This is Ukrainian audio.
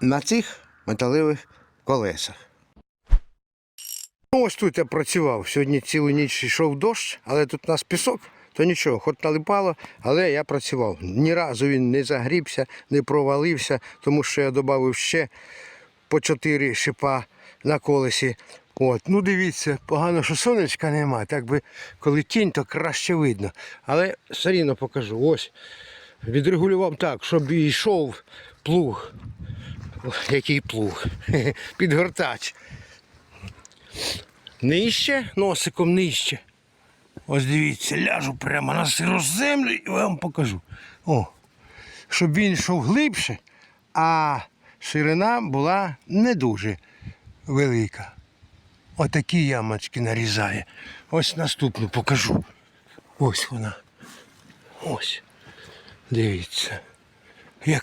на цих металевих колесах. Ось тут я працював. Сьогодні цілу ніч йшов дощ, але тут у нас пісок, то нічого, хоч налипало, але я працював. Ні разу він не загрібся, не провалився, тому що я додав ще по чотири шипа на колесі. От, ну дивіться, погано, що сонечка нема. Так би, коли тінь, то краще видно. Але все рівно покажу. Ось. Відрегулював так, щоб йшов плуг. Ой, Який плуг? Підгортач. Нижче, носиком нижче. Ось дивіться, ляжу прямо на сиру землю і вам покажу. О, щоб він йшов глибше, а ширина була не дуже велика. Отакі ямочки нарізає. Ось наступну покажу. Ось вона. Ось. Дивіться. Яка